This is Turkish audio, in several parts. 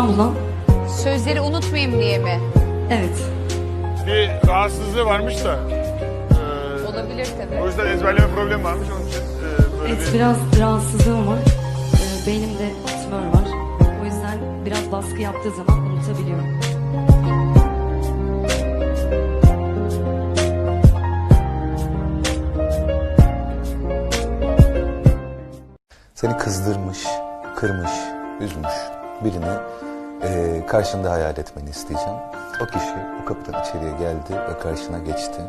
İstanbul'dan. Sözleri unutmayayım diye mi? Evet. Bir rahatsızlığı varmış da. e, Olabilir tabii. o yüzden ezberleme problemi varmış. Onun için e, böyle Evet bir... biraz rahatsızlığım var. Ee, beynimde tümör var. O yüzden biraz baskı yaptığı zaman unutabiliyorum. Seni kızdırmış, kırmış, üzmüş birini eee, karşında hayal etmeni isteyeceğim. O kişi o kapıdan içeriye geldi ve karşına geçti.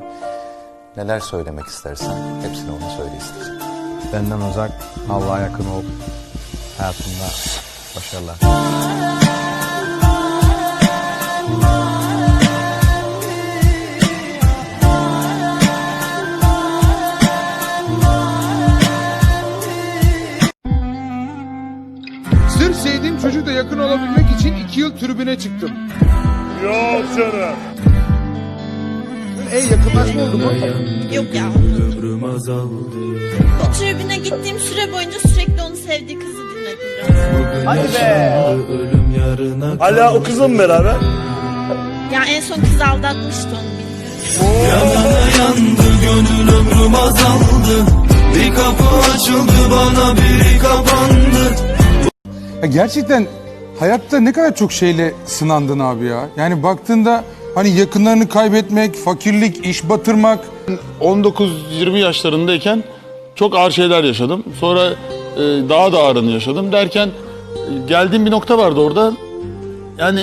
Neler söylemek istersen hepsini ona söyle isteyeceğim. Benden uzak, Allah'a yakın ol. Hayatında başarılar. Sevdiğim çocukla yakın olabilmek için iki yıl tribüne çıktım. Yok canım. E yakınlaşma oldu mu? Yok ya. O tribüne gittiğim süre boyunca sürekli onu sevdiği kızı dinledim biraz. Hala o kızla mı beraber? Ya en son kız aldatmıştı onu bilmiyorum. Ya gerçekten hayatta ne kadar çok şeyle sınandın abi ya. Yani baktığında hani yakınlarını kaybetmek, fakirlik, iş batırmak. 19-20 yaşlarındayken çok ağır şeyler yaşadım. Sonra e, daha da ağırını yaşadım derken e, geldiğim bir nokta vardı orada. Yani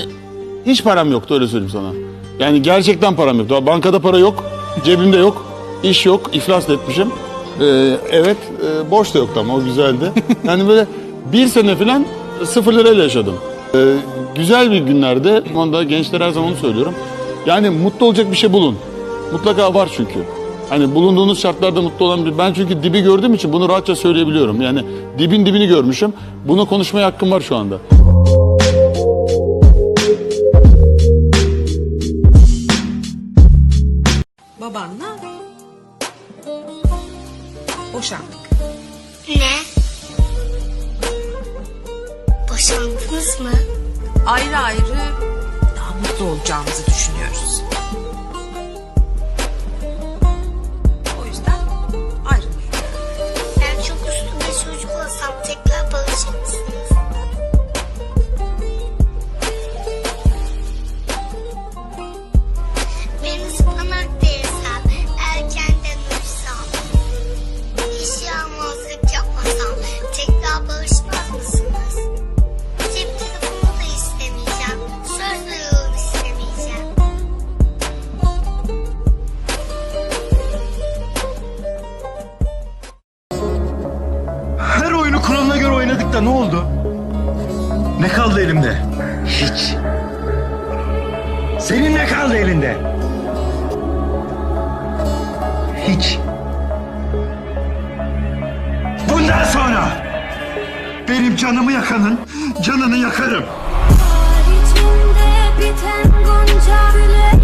hiç param yoktu öyle söyleyeyim sana. Yani gerçekten param yoktu. Bankada para yok, cebimde yok, iş yok, iflas da etmişim. E, evet, e, borç da yoktu ama o güzeldi. Yani böyle bir sene falan sıfır lirayla yaşadım. E, güzel bir günlerde, onda gençlere her zaman onu söylüyorum. Yani mutlu olacak bir şey bulun. Mutlaka var çünkü. Hani bulunduğunuz şartlarda mutlu olan bir... Ben çünkü dibi gördüğüm için bunu rahatça söyleyebiliyorum. Yani dibin dibini görmüşüm. Bunu konuşmaya hakkım var şu anda. Babanla boşandık. Ne? Boşandınız mı? Ayrı ayrı daha mutlu olacağımızı düşünüyoruz. Ne kaldı elimde? Hiç. Senin ne kaldı elinde? Hiç. Bundan sonra benim canımı yakanın canını yakarım. İçimde biten gonca gülü